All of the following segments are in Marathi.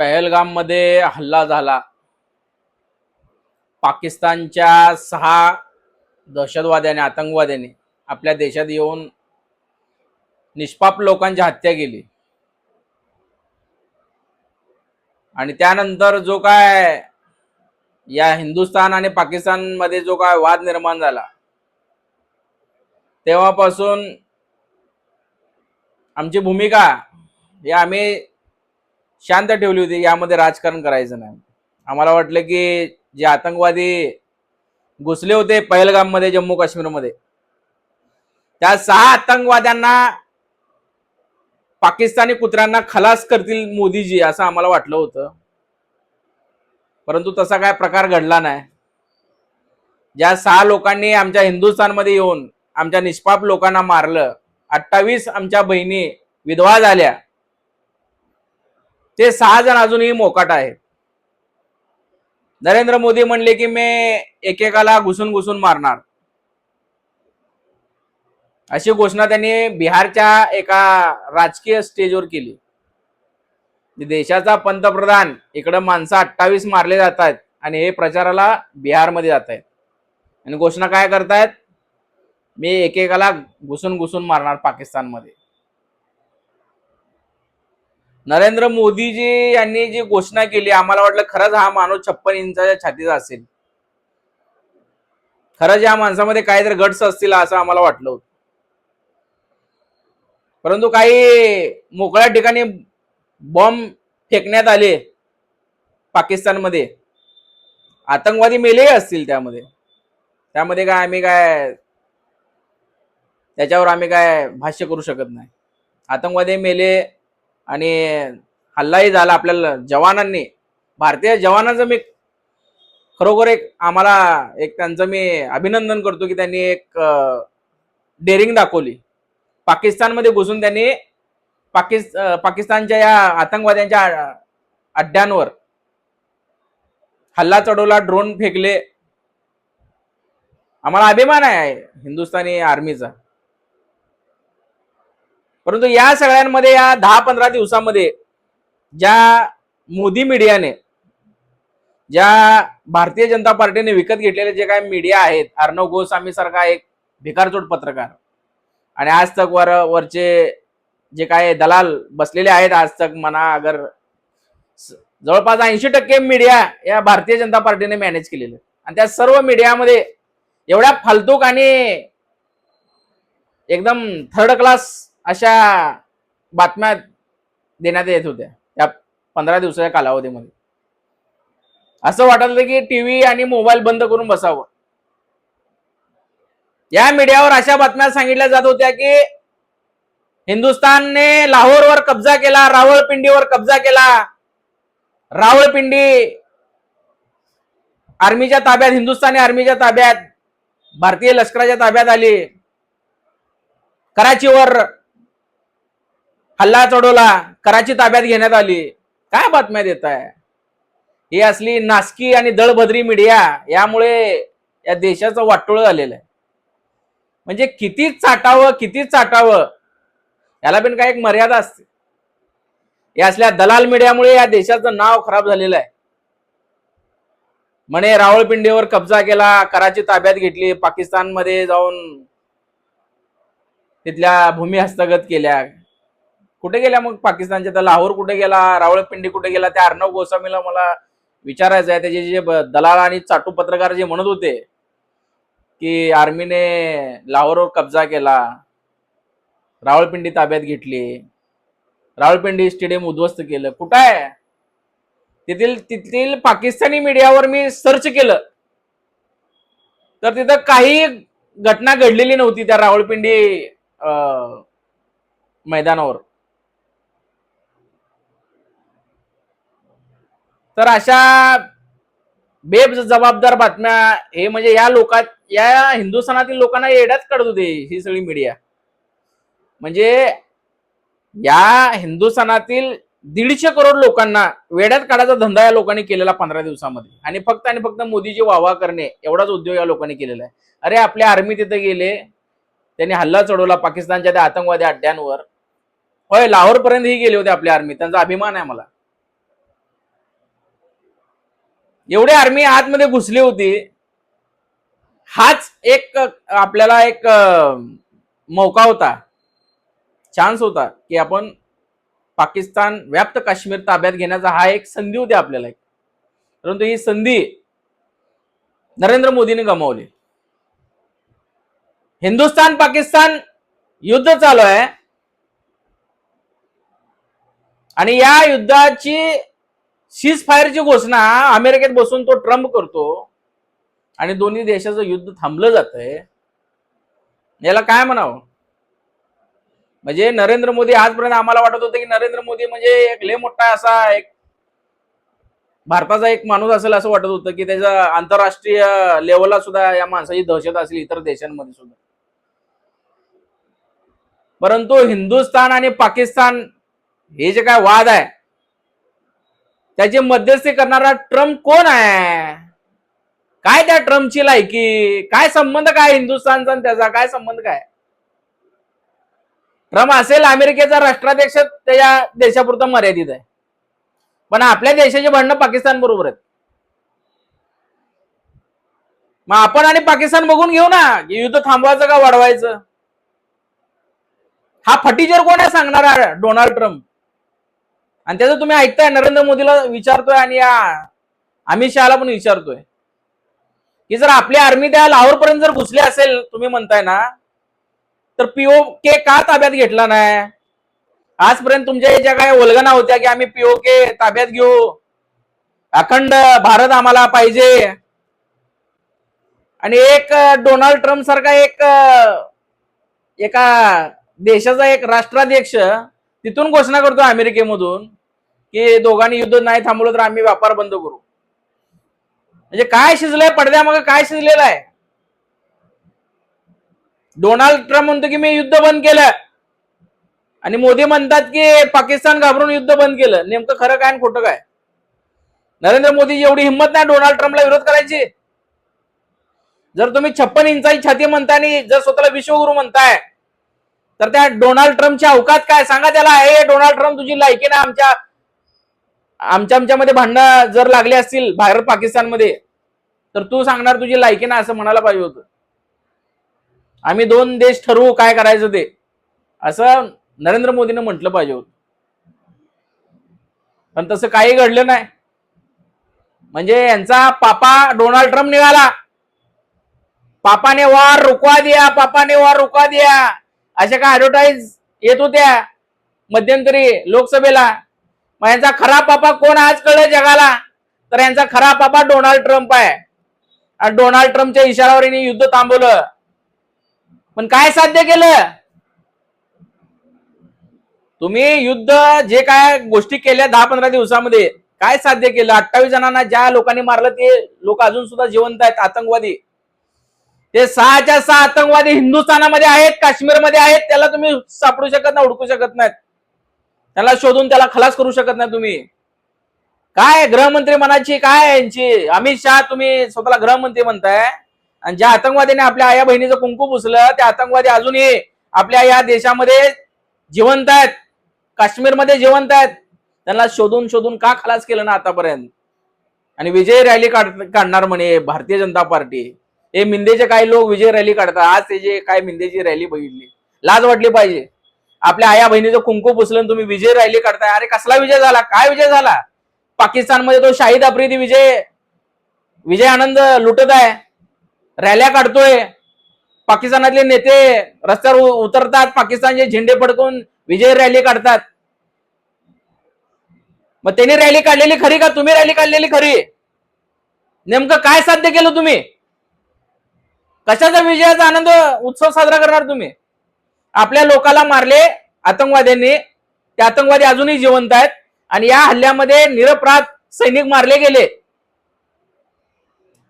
पहलगाममध्ये हल्ला झाला. पाकिस्तानच्या सहा दहशतवाद्याने आतंकवाद्याने आपल्या देशात येऊन निष्पाप लोकांची हत्या केली. आणि त्यानंतर जो काय या हिंदुस्थान आणि पाकिस्तानमध्ये जो काय वाद निर्माण झाला तेव्हापासून आमची भूमिका हे आम्ही शांत ठेवली होती यामध्ये राजकारण करायचं नाही. आम्हाला वाटलं की जे आतंकवादी घुसले होते पहलगाममध्ये जम्मू काश्मीरमध्ये त्या सहा आतंकवाद्यांना पाकिस्तानी कुत्र्यांना खलास करतील मोदीजी असं आम्हाला वाटलं होतं. परंतु तसा काय प्रकार घडला नाही. ज्या सहा लोकांनी आमच्या हिंदुस्थानमध्ये येऊन आमच्या निष्पाप लोकांना मारलं अठ्ठावीस आमच्या बहिणी विधवा झाल्या ते सहा जण अजूनही मोकाट आहेत. नरेंद्र मोदी म्हणले की मी एकेकाला घुसून घुसून मारणार. अशी घोषणा त्यांनी बिहारच्या एका राजकीय स्टेजवर केली. देशाचा पंतप्रधान इकडं माणसं अठ्ठावीस मारले जात आहेत आणि हे प्रचाराला बिहारमध्ये जात आहेत आणि घोषणा काय करतायत? मी एकेकाला घुसून घुसून मारणार पाकिस्तानमध्ये. नरेंद्र मोदीजी यांनी जी घोषणा केली आम्हाला वाटलं खरंच हा माणूस छप्पन इंचाच्या छातीचा असेल. खरंच या माणसामध्ये काहीतरी गट्स असतील असं आम्हाला वाटलं होतं. परंतु काही मोकळ्या ठिकाणी बॉम्ब फेकण्यात आले पाकिस्तानमध्ये. आतंकवादी मेलेही असतील त्यामध्ये. त्यामध्ये काय आम्ही काय त्याच्यावर आम्ही काय भाष्य करू शकत नाही. आतंकवादी मेले आणि हल्लाही झाला आपल्याला जवानांनी. भारतीय जवानांचं मी खरोखर एक आम्हाला एक त्यांचं मी अभिनंदन करतो की त्यांनी एक डेअरिंग दाखवली. पाकिस्तानमध्ये घुसून त्यांनी पाकिस् पाकिस्तानच्या या आतंकवाद्यांच्या अड्ड्यांवर हल्ला चढवला ड्रोन फेकले. आम्हाला अभिमान आहे हिंदुस्थानी आर्मीचा परंतु या सगळ्यांमध्ये या दहा पंधरा दिवसामध्ये ज्या मोदी मीडियाने ज्या भारतीय जनता पार्टीने विकत घेतलेले जे काही मीडिया आहेत अर्णव गोस्वामी सारखा एक भिकारचोट पत्रकार. आणि आज तक वर वरचे जे काय दलाल बसलेले आहेत आज तक म्हणा अगर जवळपास ऐंशी टक्के मीडिया या भारतीय जनता पार्टीने मॅनेज केलेले. आणि त्या सर्व मीडियामध्ये एवढ्या फालतूक आणि एकदम थर्ड क्लास अशा बातम्या देण्यात येत होत्या त्या पंधरा दिवसाच्या कालावधीमध्ये. असं वाटत होतं की टीव्ही आणि मोबाईल बंद करून बसावं. या मीडियावर अशा बातम्या सांगितल्या जात होत्या की हिंदुस्थानने लाहोरवर कब्जा केला रावळपिंडीवर कब्जा केला. रावळपिंडी आर्मीच्या ताब्यात हिंदुस्थानी आर्मीच्या ताब्यात भारतीय लष्कराच्या ताब्यात आली. कराचीवर हल्ला चढवला कराची ताब्यात घेण्यात आली. काय बातम्या देत आहे ही असली नासकी आणि दळभद्री मीडिया यामुळे या देशाचं वाटोळ झालेलं आहे. म्हणजे किती चाटावं किती चाटावं याला पण काय एक मर्यादा असते. या असल्या दलाल मीडियामुळे या देशाचं नाव खराब झालेलं आहे. म्हणे रावळपिंडीवर कब्जा केला कराची ताब्यात घेतली पाकिस्तानमध्ये जाऊन तिथल्या भूमी हस्तगत केल्या. कुठे गेल्या मग पाकिस्तानच्या? त्या लाहोर कुठे गेला? रावळपिंडी कुठे गेला? त्या अर्णव गोस्वामीला मला विचारायचं आहे. त्याचे जे दलाल आणि चाटू पत्रकार जे म्हणत होते की आर्मीने लाहोरवर कब्जा केला रावळपिंडी ताब्यात घेतली रावळपिंडी स्टेडियम उद्ध्वस्त केलं. कुठं आहे? तेथील तिथील पाकिस्तानी मीडियावर मी सर्च केलं. तर तिथं काही घटना घडलेली नव्हती त्या रावळपिंडी अं, मैदानावर. तर अशा बेब जबाबदार बातम्या हे म्हणजे या लोकात या हिंदुस्थानातील लोकांना येड्यात काढत होते ही सगळी मीडिया म्हणजे या हिंदुस्थानातील दीडशे करोड लोकांना वेड्यात काढायचा धंदा या लोकांनी केलेला पंधरा दिवसामध्ये. आणि फक्त आणि फक्त मोदीची वाहवा करणे एवढाच उद्योग या लोकांनी केलेला आहे. अरे आपल्या आर्मी तिथे गेले त्यांनी हल्ला चढवला पाकिस्तानच्या त्या आतंकवादी अड्ड्यांवर. होय लाहोर पर्यंत ही गेले होते आपल्या आर्मी त्यांचा अभिमान आहे मला. एवढी आर्मी आतमध्ये घुसली होती. हाच एक आपल्याला एक मौका होता. चान्स होता की आपण पाकिस्तान व्याप्त काश्मीर ताब्यात घेण्याचा हा एक संधी होती आपल्याला एक. परंतु ही संधी नरेंद्र मोदीने गमावली. हिंदुस्थान पाकिस्तान युद्ध चालू आहे. आणि या युद्धाची सीज फायरची घोषणा अमेरिकेत बसून तो ट्रम्प करतो. आणि दोन्ही देशाचं युद्ध थांबलं जातंय. याला काय म्हणावं? म्हणजे नरेंद्र मोदी आजपर्यंत आम्हाला वाटत होतं की नरेंद्र मोदी म्हणजे एक लय मोठा असा एक भारताचा एक माणूस असेल असं वाटत होतं की त्याचा आंतरराष्ट्रीय लेवलला सुद्धा या माणसाची दहशत असेल इतर देशांमध्ये सुद्धा. परंतु हिंदुस्थान आणि पाकिस्तान हे जे काय वाद आहे त्याची मध्यस्थी करणारा ट्रम्प कोण आहे? काय त्या ट्रम्पची लायकी? काय संबंध काय हिंदुस्थानचा त्याचा? काय संबंध काय? ट्रम्प असेल अमेरिकेचा राष्ट्राध्यक्ष त्याच्या देशापुरता मर्यादित आहे. पण आपल्या देशाचे भांडणं पाकिस्तान बरोबर आहेत. मग आपण आणि पाकिस्तान बघून घेऊ ना युद्ध थांबवायचं का वाढवायचं? हा फटीचर कोण आहे सांगणारा डोनाल्ड ट्रम्प? आणि त्याचं तुम्ही ऐकताय नरेंद्र मोदीला विचारतोय आणि या अमित शहाला पण विचारतोय. की जर आपली आर्मी त्या लाहोर पर्यंत जर घुसली असेल तुम्ही म्हणताय ना तर पीओ के का ताब्यात घेतला नाही? आजपर्यंत तुमच्या ज्या काय ओलगना होत्या की आम्ही पीओ के ताब्यात घेऊ. अखंड भारत आम्हाला पाहिजे. आणि एक डोनाल्ड ट्रम्प सारखा एक एका देशाचा एक राष्ट्राध्यक्ष तिथून घोषणा करतो अमेरिकेमधून. की दोघांनी युद्ध नाही थांबवलं तर आम्ही व्यापार बंद करू. म्हणजे काय शिजलंय? पडद्यामागे काय शिजलेलं आहे? डोनाल्ड ट्रम्प म्हणतो की मी युद्ध बंद केलं. आणि मोदी म्हणतात की पाकिस्तान घाबरून युद्ध बंद केलं. नेमकं खरं काय आणि खोटं काय? नरेंद्र मोदीची एवढी हिंमत नाही डोनाल्ड ट्रम्पला विरोध करायची. जर तुम्ही छप्पन इंचाची छाती म्हणताय आणि जर स्वतःला विश्वगुरु म्हणताय तर त्या डोनाल्ड ट्रम्पच्या अवकात काय? सांगा त्याला हे डोनाल्ड ट्रम्प तुझी लायकी ना आमच्या आमच्या आमच्यामध्ये भांडणं जर लागले असतील भारत पाकिस्तानमध्ये तर तू सांगणार तुझी लायकी ना असं म्हणायला पाहिजे होतं. आम्ही दोन देश ठरवू काय करायचं ते असं नरेंद्र मोदीनं म्हटलं पाहिजे होतं. पण तसं काही घडलं नाही. म्हणजे यांचा पापा डोनाल्ड ट्रम्प निघाला. पापाने वार रुकवा दिया पापाने वार रुकवा दिया. अशा काय ऍडव्हर्टाईज येत होत्या. मध्यंतरी लोकसभेला मग यांचा खरा पापा कोण आज कळलं जगाला. तर यांचा खरा पापा डोनाल्ड ट्रम्प आहे. आणि डोनाल्ड ट्रम्पच्या इशाऱ्यावर यांनी युद्ध थांबवलं. पण काय साध्य केलं? तुम्ही युद्ध जे काय गोष्टी केल्या दहा पंधरा दिवसामध्ये काय साध्य केलं? अठ्ठावीस जणांना ज्या लोकांनी मारलं ते लोक अजून सुद्धा जिवंत आहेत आतंकवादी. ते सहाच्या सहा आतंकवादी हिंदुस्थानामध्ये आहेत काश्मीरमध्ये आहेत त्याला तुम्ही सापडू शकत नाही हुडकू शकत नाहीत. त्याला शोधून त्याला खलास करू शकत नाही तुम्ही. काय गृहमंत्री मनाची काय यांची? अमित शहा तुम्ही स्वतःला गृहमंत्री म्हणताय. आणि ज्या आतंकवादीने आपल्या आया बहिणीचं कुंकू पुसलं त्या आतंकवादी अजूनही आपल्या या देशामध्ये जिवंत आहेत. काश्मीरमध्ये जिवंत आहेत. त्यांना शोधून शोधून का खलास केलं ना आतापर्यंत? आणि विजय रॅली काढ काढणार म्हणे भारतीय जनता पार्टी. हे मिंदेचे काही लोक विजय रॅली काढतात. आज ते जे काय मिंदेची रॅली बघितली. लाज वाटली पाहिजे. आपल्या आया बहिणीचं कुंकू पुसलं आणि तुम्ही विजय रॅली काढताय. अरे कसला विजय झाला? काय विजय झाला? पाकिस्तानमध्ये तो शाहिद आफ्रिदी विजय. विजय आनंद लुटत आहे. रॅल्या काढतोय. पाकिस्तानातले नेते रस्त्यावर उतरतात. पाकिस्तानचे झेंडे फडकून विजय रॅली काढतात. मग त्यांनी रॅली काढलेली खरी का? तुम्ही रॅली काढलेली खरी? नेमकं काय साध्य केलं तुम्ही? कशाचा विजयाचा आनंद उत्सव साजरा करणार तुम्ही? आपल्या लोकाला मारले आतंकवाद्यांनी. ते आतंकवादी अजूनही जिवंत आहेत. आणि या हल्ल्यामध्ये निरपराध सैनिक मारले गेले.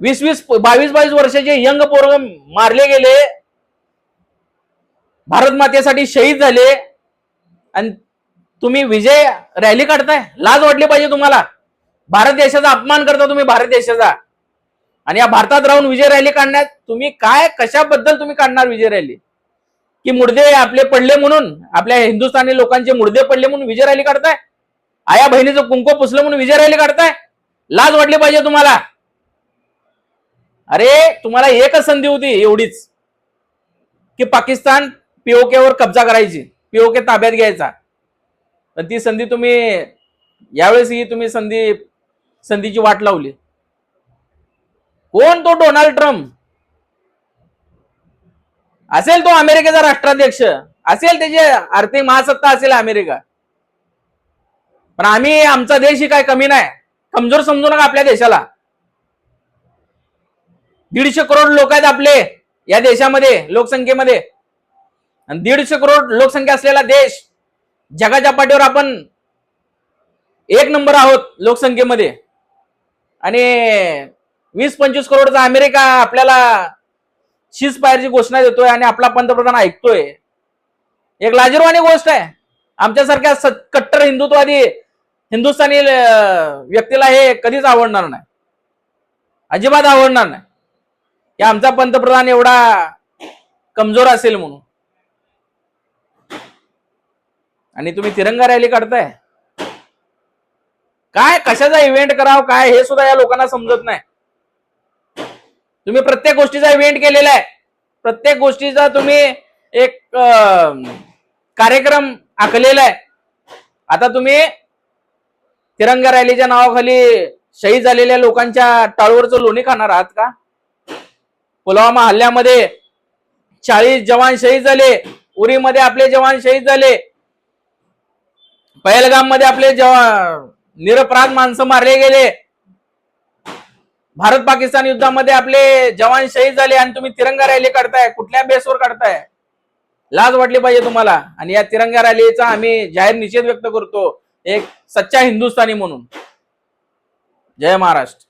वीस वीस बावीस बावीस वर्षाचे यंग पोरग मारले गेले. भारत मातेसाठी शहीद झाले. आणि तुम्ही विजय रॅली काढताय. लाज वाटली पाहिजे तुम्हाला. भारत देशाचा अपमान करता तुम्ही भारत देशाचा. आणि या भारतात राहून विजय रॅली काढण्यात तुम्ही काय कशाबद्दल तुम्ही काढणार विजय रॅली? की मुडदे आपले पडले म्हणून आपल्या हिंदुस्थानी लोकांचे मुडदे पडले म्हणून विजय रॅली काढताय? आया बहिणीचं कुंकू पुसलं म्हणून विजय रॅली काढताय? लाज वाटली पाहिजे तुम्हाला? अरे तुम्हाला एकच संधी होती एवढीच की पाकिस्तान पीओकेवर कब्जा करायची पीओके ताब्यात घ्यायचा. पण ती संधी तुम्ही यावेळेस ही तुम्ही संधी संधीची वाट लावली. कोण तो डोनाल्ड ट्रम्प? असेल तो अमेरिकेचा राष्ट्राध्यक्ष असेल त्याची आर्थिक महासत्ता असेल अमेरिका. पण आम्ही आमचा देश ही काय कमी नाही. कमजोर समजू नका आपल्या देशाला. दीडशे करोड लोक आहेत आपले या देशामध्ये लोकसंख्येमध्ये. आणि दीडशे करोड लोकसंख्या असलेला देश जगाच्या पाठीवर आपण एक नंबर आहोत लोकसंख्येमध्ये. आणि वीस पंचवीस करोडचा अमेरिका आपल्याला शीज पायरची घोषणा देतोय आणि आपला पंतप्रधान ऐकतोय. एक लाजीरवाणी गोष्ट आहे. आमच्यासारख्या स- कट्टर हिंदुत्ववादी हिंदुस्थानी व्यक्तीला हे कधीच आवडणार नाही. अजिबात आवडणार नाही. की आमचा पंतप्रधान एवढा कमजोर असेल म्हणून. आणि तुम्ही तिरंगा रॅली काढताय. काय कशाचा इव्हेंट करावं काय हे सुद्धा या लोकांना समजत नाही. तुम्ही प्रत्येक गोष्टीचा इव्हेंट केलेला आहे. प्रत्येक गोष्टीचा तुम्ही एक कार्यक्रम आखलेला आहे. आता तुम्ही तिरंगा रॅलीच्या नावाखाली शहीद झालेल्या लोकांच्या टाळूवरचं लोणी खाणार आहात का? पुलवामा हल्ल्यामध्ये चाळीस जवान शहीद झाले उरीमध्ये आपले जवान शहीद झाले पहलगाममध्ये आपले जवान निरपराध माणसं मारले गेले भारत पाकिस्तान युद्धामध्ये आपले जवान शहीद झाले आणि तुम्ही तिरंगा रॅली काढताय कुठल्या बेसवर काढताय? लाज वाटली पाहिजे तुम्हाला. आणि या तिरंगा रॅलीचा आम्ही जाहीर निषेध व्यक्त करतो एक सच्चा हिंदुस्थानी म्हणून. जय महाराष्ट्र.